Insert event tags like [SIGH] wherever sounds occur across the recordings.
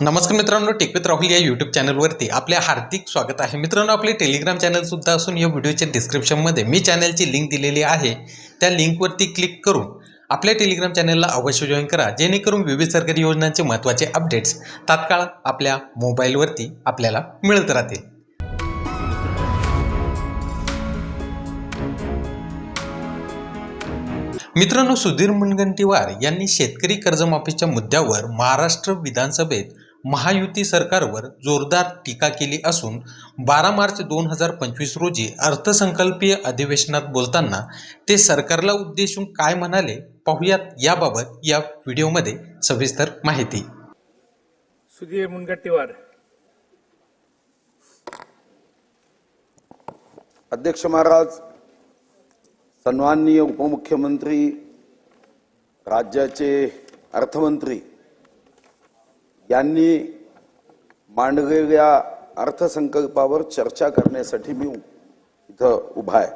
नमस्कार मित्रांनो टेकवित राहुल या यूट्यूब चॅनलवरती आपले हार्दिक स्वागत आहे. मित्रांनो आपले टेलिग्राम चॅनलसुद्धा असून या व्हिडिओच्या डिस्क्रिप्शनमध्ये मी चॅनलची लिंक दिलेली आहे. त्या लिंकवरती क्लिक करून आपल्या टेलिग्राम चॅनलला अवश्य जॉईन करा. जेणेकरून विविध सरकारी योजनांचे महत्त्वाचे अपडेट्स तात्काळ आपल्या मोबाईलवरती आपल्याला मिळत राहतील. मित्रांनो सुधीर मुनगंटीवार यांनी शेतकरी कर्जमाफीच्या मुद्द्यावर महाराष्ट्र विधानसभेत महायुती सरकारवर जोरदार टीका केली असून बारा मार्च दोन हजार पंचवीस रोजी अर्थसंकल्पीय अधिवेशनात बोलताना ते सरकारला उद्देशून काय म्हणाले पाहुयात याबाबत या व्हिडिओमध्ये सविस्तर माहिती. सुधीर मुनगट्टीवार अध्यक्ष महाराज सन्माननीय उपमुख्यमंत्री राज्याचे अर्थमंत्री यांनी मांडलेल्या अर्थसंकल्पावर चर्चा करण्यासाठी मी इथं उभा आहे.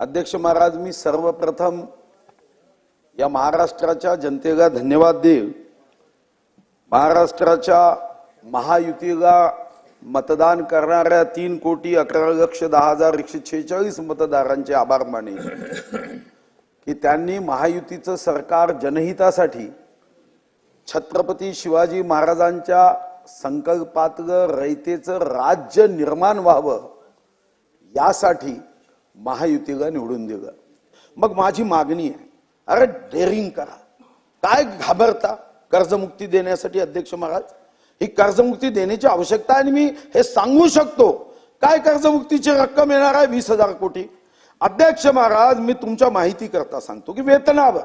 अध्यक्ष महाराज मी सर्वप्रथम या महाराष्ट्राच्या जनतेला धन्यवाद देईल. महाराष्ट्राच्या महायुतीला मतदान करणाऱ्या तीन कोटी अकरा लक्ष दहा हजार एकशे छेचाळीस मतदारांचे आभार माने की त्यांनी महायुतीचं सरकार जनहितासाठी छत्रपती शिवाजी महाराजांच्या संकल्पातलं रयतेचं राज्य निर्माण व्हावं यासाठी महायुतीला निवडून दिलं. मग माझी मागणी आहे अरे डेअरिंग करा. काय घाबरता कर्जमुक्ती देण्यासाठी अध्यक्ष महाराज? ही कर्जमुक्ती देण्याची आवश्यकता आहे आणि मी हे सांगू शकतो. काय कर्जमुक्तीची रक्कम येणार आहे? वीस हजार कोटी. अध्यक्ष महाराज मी तुमच्या माहिती करता सांगतो की वेतनावर.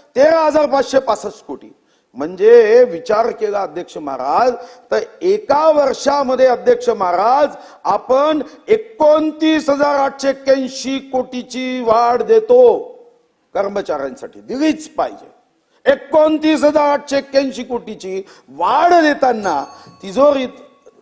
तेरा हजार पाचशे पासष्ट कोटी. म्हणजे विचार केला अध्यक्ष महाराज तर एका वर्षामध्ये अध्यक्ष महाराज आपण एकोणतीस हजार आठशे एक्क्याऐंशी कोटीची वाढ देतो. कर्मचाऱ्यांसाठी दिलीच पाहिजे. एकोणतीस हजार आठशे एक्क्याऐंशी कोटीची वाढ देताना तिजोरीत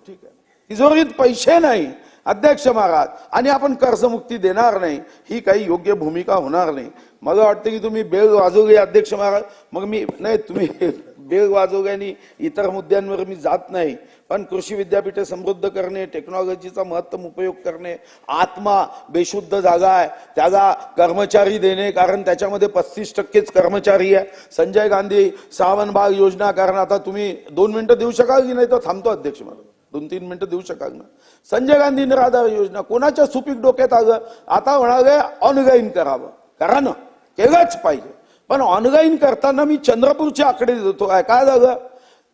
ठीक आहे तिजोरीत पैसे नाही अध्यक्ष महाराज आणि आपण कर्जमुक्ती देणार नाही ही काही योग्य भूमिका होणार नाही. मला वाटतं की तुम्ही बेल वाजवले अध्यक्ष महाराज. मग मी नाही तुम्ही [LAUGHS] बेल वाजवल्याने इतर मुद्द्यांवर मी जात नाही. पण कृषी विद्यापीठे समृद्ध करणे टेक्नॉलॉजीचा महत्तम उपयोग करणे आत्मा बेशुद्ध जागा आहे त्याला कर्मचारी देणे कारण त्याच्यामध्ये पस्तीस टक्केच कर्मचारी आहे. संजय गांधी सावन बाग योजना कारण आता तुम्ही दोन मिनिटं देऊ शकाल की नाही? तर थांबतो अध्यक्ष महाराज. दोन तीन मिनिटं देऊ शकाल ना? संजय गांधी निराधार योजना कोणाच्या सुपीक डोक्यात आलं? आता म्हणाले ऑनलाईन करावं. करा ना केलंच पाहिजे. पण ऑनलाईन करताना मी चंद्रपूरचे आकडे देतो. काय काय झालं?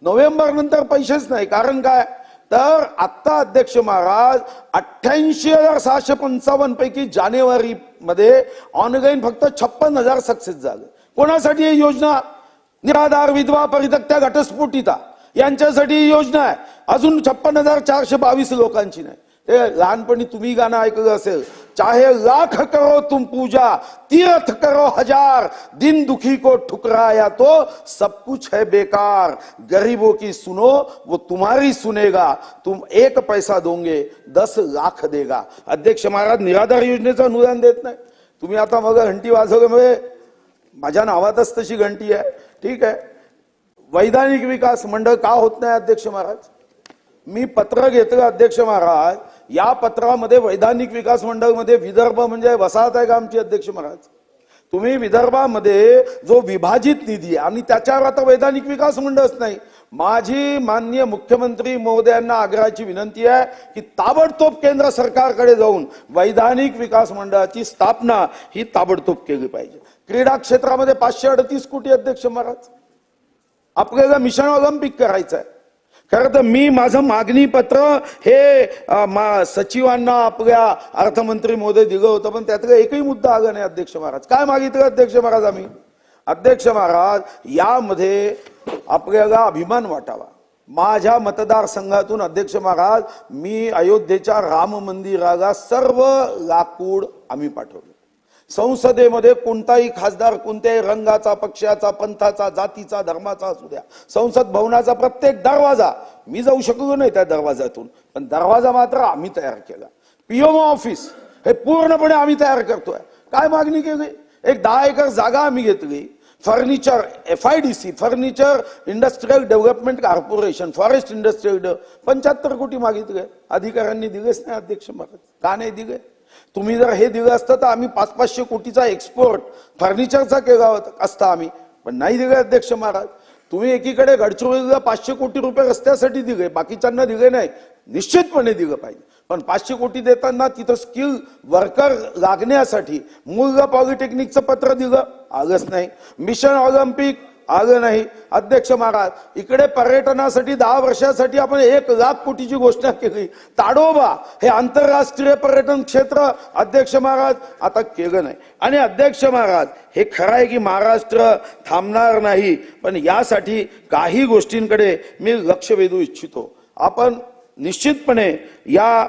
नोव्हेंबर नंतर पैसेच नाही. कारण काय? तर आत्ता अध्यक्ष महाराज अठ्ठ्याऐंशी हजार सहाशे पंचावन्न पैकी जानेवारी मध्ये ऑनलाईन फक्त छप्पन हजार सक्सेस झाले. कोणासाठी ही योजना? निराधार विधवा परितक्त्या घटस्फोटिता. यांच्यासाठी ही योजना आहे. अजून छप्पन हजार चारशे बावीस लोकांची नाही. ते लहानपणी तुम्ही गाणं ऐकलं असेल चाहे लाख करो तुम पूजा तीर्थ करो हजार दिन दुखी को ठुकराया तो सब कुछ है बेकार गरीबों की सुनो वो तुम्हारी सुनेगा तुम एक पैसा दोगे दस लाख देगा. अध्यक्ष महाराज निराधार योजनेचं अनुदान देत नाही. तुम्ही आता मग घंटी वाजवल्यामुळे माझ्या नावातच तशी घंटी आहे. ठीक आहे. वैधानिक विकास मंडळ का होत नाही अध्यक्ष महाराज? मी पत्र घेतलं अध्यक्ष महाराज. या पत्रामध्ये वैधानिक विकास मंडळमध्ये विदर्भ म्हणजे वसाहत आहे का आमची अध्यक्ष महाराज? तुम्ही विदर्भामध्ये जो विभाजित निधी आहे आणि त्याच्यावर आता वैधानिक विकास मंडळच नाही. माझी माननीय मुख्यमंत्री महोदयांना आग्रहाची विनंती आहे की ताबडतोब केंद्र सरकारकडे जाऊन वैधानिक विकास मंडळाची स्थापना ही ताबडतोब केली पाहिजे. क्रीडा क्षेत्रामध्ये पाचशे अडतीस कोटी अध्यक्ष महाराज. आपल्याला मिशन ऑलिम्पिक करायचं आहे खरं तर मी माझं मागणी पत्र हे मा- सचिवांना आपल्या अर्थमंत्री मोदी दिलं होतं पण त्यातला एकही मुद्दा आला नाही अध्यक्ष महाराज. काय मागितलं अध्यक्ष महाराज आम्ही? अध्यक्ष महाराज यामध्ये आपल्याला अभिमान वाटावा. माझ्या मतदारसंघातून अध्यक्ष महाराज मी अयोध्येच्या राम मंदिराला सर्व लाकूड आम्ही पाठवलं. संसदेमध्ये कोणताही खासदार कोणत्याही रंगाचा पक्षाचा पंथाचा जातीचा धर्माचा असू द्या. संसद भवनाचा प्रत्येक दरवाजा मी जाऊ शकलो नाही त्या दरवाजातून पण दरवाजा मात्र आम्ही तयार केला. पीएमओ ऑफिस हे पूर्णपणे आम्ही तयार करतोय. काय मागणी केली? एक दहा एकर जागा आम्ही घेतली. Furniture F I D C furniture industrial development corporation forest industrial पंच्याहत्तर कोटी मागितले. अधिकाऱ्यांनी दिलेच नाही अध्यक्ष महाराज. का नाही दिले? तुम्ही जर हे दिलं असतं तर आम्ही पाच पाचशे कोटीचा एक्सपोर्ट फर्निचरचा केला होता असता आम्ही. पण नाही दिले अध्यक्ष महाराज. तुम्ही एकीकडे गडचिरोलीला पाचशे कोटी रुपये रस्त्यासाठी दिले बाकीच्यांना दिले नाही. निश्चितपणे दिलं पाहिजे. पण पाचशे कोटी देताना तिथं स्किल वर्कर लागण्यासाठी मुलगा पॉलिटेक्निकचं पत्र दिलं आलंच नाही. मिशन ऑलिम्पिक आलं नाही. अध्यक्ष महाराज इकडे पर्यटनासाठी दहा वर्षासाठी आपण एक लाख कोटीची घोषणा केली. ताडोबा हे आंतरराष्ट्रीय पर्यटन क्षेत्र अध्यक्ष महाराज आता केलं नाही. आणि अध्यक्ष महाराज हे खरं आहे की महाराष्ट्र थांबणार नाही पण यासाठी काही गोष्टींकडे मी लक्ष वेधू इच्छितो. आपण निश्चितपणे या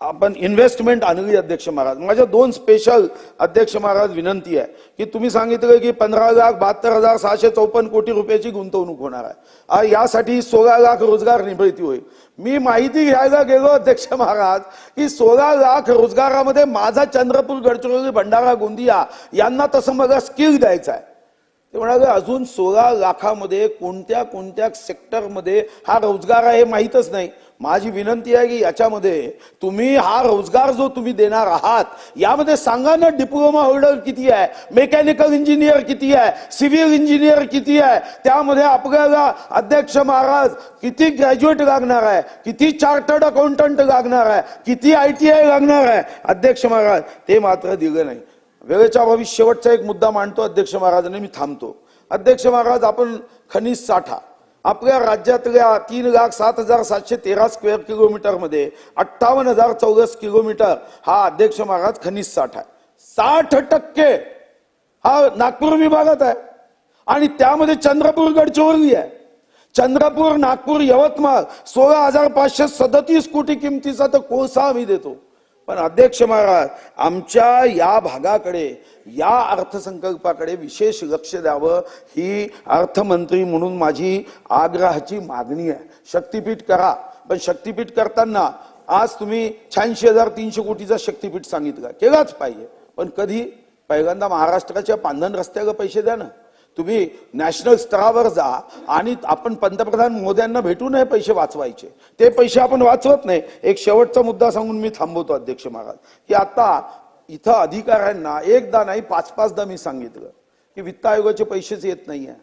आपण इन्व्हेस्टमेंट आणली अध्यक्ष महाराज. माझ्या दोन स्पेशल अध्यक्ष महाराज विनंती आहे की तुम्ही सांगितलं की पंधरा लाख बहात्तर हजार सहाशे चौपन्न कोटी रुपयाची गुंतवणूक होणार आहे. यासाठी सोळा लाख रोजगार निर्मिती होईल. मी माहिती घ्यायला गेलो अध्यक्ष महाराज की सोळा लाख रोजगारामध्ये माझा चंद्रपूर गडचिरोली भंडारा गोंदिया यांना तसं मला स्किल द्यायचं आहे. ते म्हणाले अजून सोळा लाखामध्ये कोणत्या कोणत्या सेक्टरमध्ये हा रोजगार आहे हे माहीतच नाही. माझी विनंती आहे की याच्यामध्ये तुम्ही हा रोजगार जो तुम्ही देणार आहात यामध्ये सांगा ना डिप्लोमा होल्डर किती आहे मेकॅनिकल इंजिनियर किती आहे सिव्हिल इंजिनियर किती आहे. त्यामध्ये आपल्याला अध्यक्ष महाराज किती ग्रॅज्युएट लागणार आहे किती चार्टर्ड अकाउंटंट लागणार आहे किती आय टी आय लागणार आहे. अध्यक्ष महाराज ते मात्र दिलं नाही. वेळेच्या अभावी शेवटचा एक मुद्दा मांडतो अध्यक्ष महाराजांनी मी थांबतो. अध्यक्ष महाराज आपण खनिज साठा. आपल्या राज्यातल्या तीन लाख सात हजार सातशे तेरा स्क्वेअर किलोमीटरमध्ये अठ्ठावन्न हजार चौरस किलोमीटर हा अध्यक्ष महाराज खनिज साठा आहे. साठ टक्के हा नागपूर विभागात आहे. आणि त्यामध्ये चंद्रपूर गडचिरोली आहे. चंद्रपूर नागपूर यवतमाळ सोळा हजार पाचशे सदतीस कोटी किमतीचा तर कोळसा आम्ही देतो. पण अध्यक्ष महाराज आमच्या या भागाकडे या अर्थसंकल्पाकडे विशेष लक्ष द्यावं ही अर्थमंत्री म्हणून माझी आग्रहाची मागणी आहे. शक्तीपीठ करा पण शक्तीपीठ करताना आज तुम्ही शहाऐंशी हजार तीनशे कोटीचा शक्तीपीठ सांगितलं. केलाच पाहिजे. पण कधी? पहिल्यांदा महाराष्ट्राच्या पांधन रस्त्याला पैसे द्या ना. तुम्ही नॅशनल स्तरावर जा आणि आपण पंतप्रधान मोद्यांना भेटून हे पैसे वाचवायचे. ते पैसे आपण वाचवत नाही. एक शेवटचा मुद्दा सांगून मी थांबवतो अध्यक्ष महाराज. की आता इथं अधिकाऱ्यांना एकदा नाही पाच पाचदा मी सांगितलं की वित्त आयोगाचे पैसेच येत नाहीये.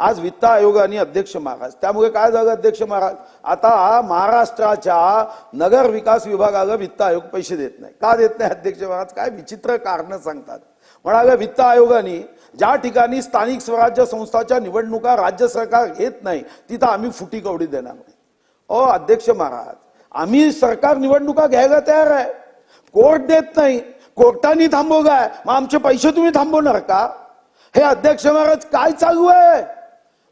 आज वित्त आयोग आणि अध्यक्ष महाराज. त्यामुळे काय झालं अध्यक्ष महाराज? आता महाराष्ट्राच्या नगर विकास विभागाला वित्त आयोग पैसे देत नाही. का देत नाही अध्यक्ष महाराज? काय विचित्र कारण सांगतात. म्हणाले वित्त आयोगाने ज्या ठिकाणी स्थानिक स्वराज्य संस्थाच्या निवडणुका राज्य सरकार घेत नाही तिथं आम्ही फुटी कवडी देणार नाही. ओ अध्यक्ष महाराज आम्ही सरकार निवडणुका घ्यायला तयार आहे. कोर्ट देत नाही. कोर्टाने थांबवलाय. मग आमचे पैसे तुम्ही थांबवणार का? हे अध्यक्ष महाराज काय चालू आहे?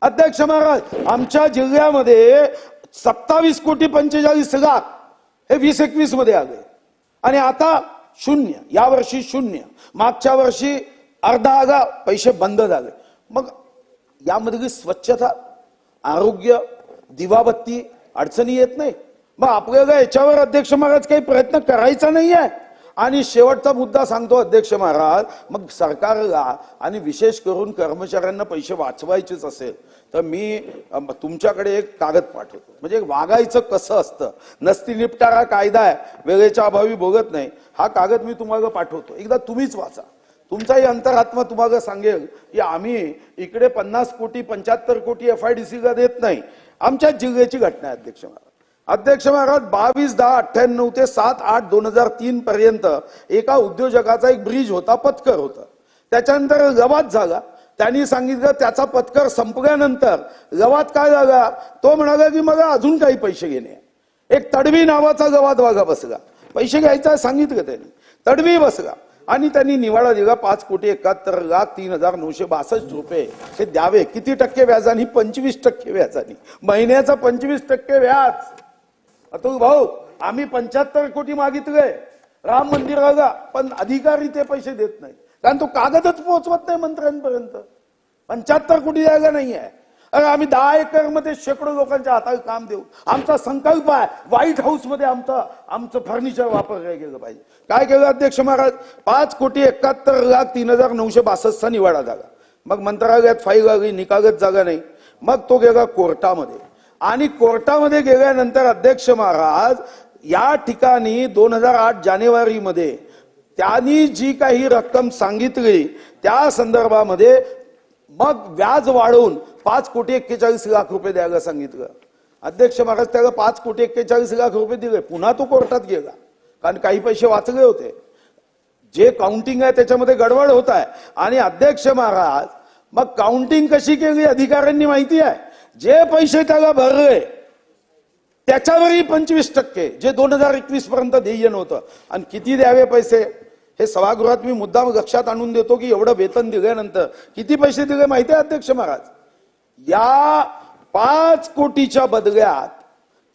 अध्यक्ष महाराज आमच्या जिल्ह्यामध्ये सत्तावीस कोटी पंचेचाळीस लाख हे वीस एकवीसमध्ये आले. आणि आता शून्य या वर्षी शून्य. मागच्या वर्षी अर्धा हजार पैसे बंद झाले. मग यामध्ये स्वच्छता आरोग्य दिवाबत्ती अडचणी येत नाही. मग आपल्याला याच्यावर अध्यक्ष महाराज काही प्रयत्न करायचा नाही आहे आणि शेवटचा मुद्दा सांगतो अध्यक्ष महाराज मग सरकारला आणि विशेष करून कर्मचाऱ्यांना पैसे वाचवायचेच असेल तर मी तुमच्याकडे एक कागद पाठवतो. म्हणजे वागायचं कसं असतं? नसती निपटारा कायदा आहे वेळेच्या अभावी भोगत नाही. हा कागद मी तुम्हाला पाठवतो. एकदा तुम्हीच वाचा. तुमचाही अंतरात्मा तुम्हाला सांगेल की आम्ही इकडे पन्नास कोटी पंच्याहत्तर कोटी एफ आय डी सीला देत नाही. आमच्या जिल्ह्याची घटना आहे अध्यक्ष महाराज. अध्यक्ष महाराज बावीस दहा अठ्ठ्याण्णव ते सात आठ दोन हजार तीन पर्यंत एका उद्योजकाचा एक ब्रिज होता पत्कर होता. त्याच्यानंतर गवाद झाला. त्यांनी सांगितलं त्याचा पत्कर संपल्यानंतर गवाद काय झाला? तो म्हणाला की मला अजून काही पैसे घेणे एक तडवी नावाचा गवाद वागा बसला. पैसे घ्यायचा सांगितलं त्यांनी. तडवी बसला. आणि त्यांनी निवाडा दिला पाच कोटी एकाहत्तर लाख तीन हजार नऊशे बासष्ट रुपये. हे द्यावे. किती टक्के व्याजाने? पंचवीस टक्के व्याजाने. महिन्याचा पंचवीस टक्के व्याज. अतुल भाऊ आम्ही पंच्याहत्तर कोटी मागितले राम मंदिराला पण अधिकारी ते पैसे देत नाही कारण तो कागदच पोहोचवत नाही मंत्र्यांपर्यंत. पंच्याहत्तर कोटी जागा नाही आहे आम्ही दहा एकरमध्ये शेकडो लोकांच्या हाताला काम देऊ. आमचा संकल्प आहे व्हाईट हाऊसमध्ये आमचं आमचं फर्निचर वापरलं गेलं पाहिजे. काय केलं अध्यक्ष महाराज? पाच कोटी एकाहत्तर लाख तीन हजार नऊशे बासष्टचा निवाडा झाला. मग मंत्रालयात फाईल लागली निकालच जागा नाही. मग तो गेला कोर्टामध्ये. आणि कोर्टामध्ये गेल्यानंतर अध्यक्ष महाराज या ठिकाणी दोन हजार आठ जानेवारीमध्ये त्यांनी जी काही रक्कम सांगितली त्या संदर्भामध्ये मग व्याज वाढवून पाच कोटी एक्केचाळीस लाख रुपये द्यायला सांगितलं. अध्यक्ष महाराज त्याला पाच कोटी एक्केचाळीस लाख रुपये दिले. पुन्हा तो कोर्टात गेला. कारण काही पैसे वाचले होते. जे काउंटिंग आहे त्याच्यामध्ये गडबड होत आहे. आणि अध्यक्ष महाराज मग काउंटिंग कशी केली अधिकाऱ्यांनी माहिती आहे? जे पैसे त्याला भरले त्याच्यावरही पंचवीस टक्के जे दोन हजार एकवीस पर्यंत ध्येय नव्हतं आणि किती द्यावे पैसे? हे सभागृहात मी मुद्दाम लक्षात आणून देतो की एवढं वेतन दिल्यानंतर किती पैसे दिले माहिती आहे अध्यक्ष महाराज? या पाच कोटीच्या बदल्यात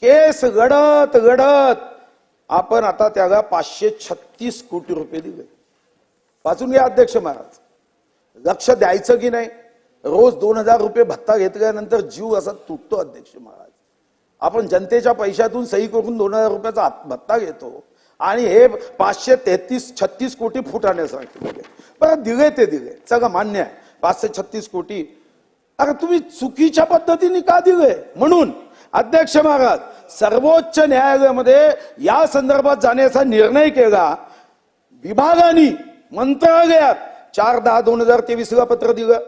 केस घडत घडत आपण आता त्याला पाचशे छत्तीस कोटी रुपये दिले. वाचून घ्या अध्यक्ष महाराज. लक्ष द्यायचं की नाही? रोज दोन हजार रुपये भत्ता घेतल्यानंतर जीव असा तुटतो अध्यक्ष महाराज. आपण जनतेच्या पैशातून सही करून दोन हजार रुपयाचा भत्ता घेतो आणि हे पाचशे तेहतीस छत्तीस कोटी फुटाण्यासारखे दिले. बरं दिले ते दिले. सगळं मान्य आहे. पाचशे छत्तीस कोटी अरे तुम्ही चुकीच्या पद्धतीने का दिलंय? म्हणून अध्यक्ष महाराज सर्वोच्च न्यायालयामध्ये या संदर्भात जाण्याचा निर्णय केला. विभागाने मंत्रालयात चार दहा दोन हजार तेवीस ला पत्र दिलं.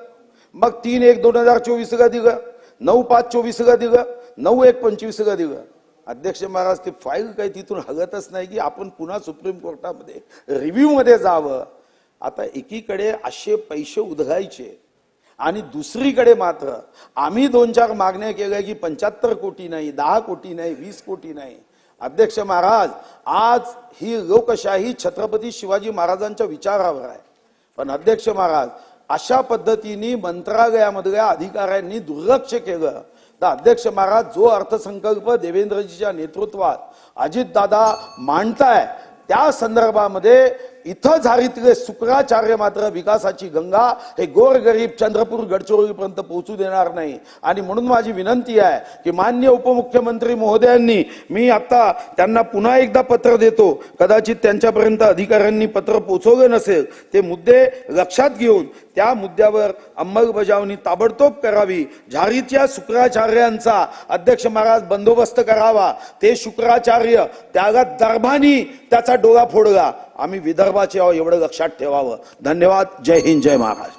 मग तीन एक दोन हजार चोवीस ला दिलं. नऊ पाच चोवीस ला दिलं. नऊ एक पंचवीस ला दिलं. अध्यक्ष महाराज ती फाईल काही तिथून हगतच नाही की आपण पुन्हा सुप्रीम कोर्टामध्ये रिव्ह्यू मध्ये जावं. आता एकीकडे असे पैसे उधळायचे. आणि दुसरीकडे मात्र आम्ही दोन चार मागण्या केल्या की पंच्याहत्तर कोटी नाही दहा कोटी नाही वीस कोटी नाही. अध्यक्ष महाराज आज ही लोकशाही छत्रपती शिवाजी महाराजांच्या विचारावर आहे. पण अध्यक्ष महाराज अशा पद्धतीने मंत्रालयामधल्या अधिकाऱ्यांनी दुर्लक्ष केलं. तर अध्यक्ष महाराज जो अर्थसंकल्प देवेंद्रजीच्या नेतृत्वात अजितदादा मांडताय त्या संदर्भामध्ये इथं झारीतले शुक्राचार्य मात्र विकासाची गंगा हे गोरगरीब चंद्रपूर गडचिरोलीपर्यंत पोहोचू देणार नाही. आणि म्हणून माझी विनंती आहे की मान्य उपमुख्यमंत्री महोदयांनी मी आता त्यांना पुन्हा एकदा पत्र देतो. कदाचित त्यांच्यापर्यंत अधिकाऱ्यांनी पत्र पोहोचवले नसेल ते मुद्दे लक्षात घेऊन त्या मुद्द्यावर अंमलबजावणी ताबडतोब करावी. झारीच्या शुक्राचार्यांचा अध्यक्ष महाराज बंदोबस्त करावा. ते शुक्राचार्य त्याला दर्भानी त्याचा डोळा फोडला. आम्ही विदर्भाचे एवढं लक्षात ठेवावं. धन्यवाद. जय हिंद जय महाराज.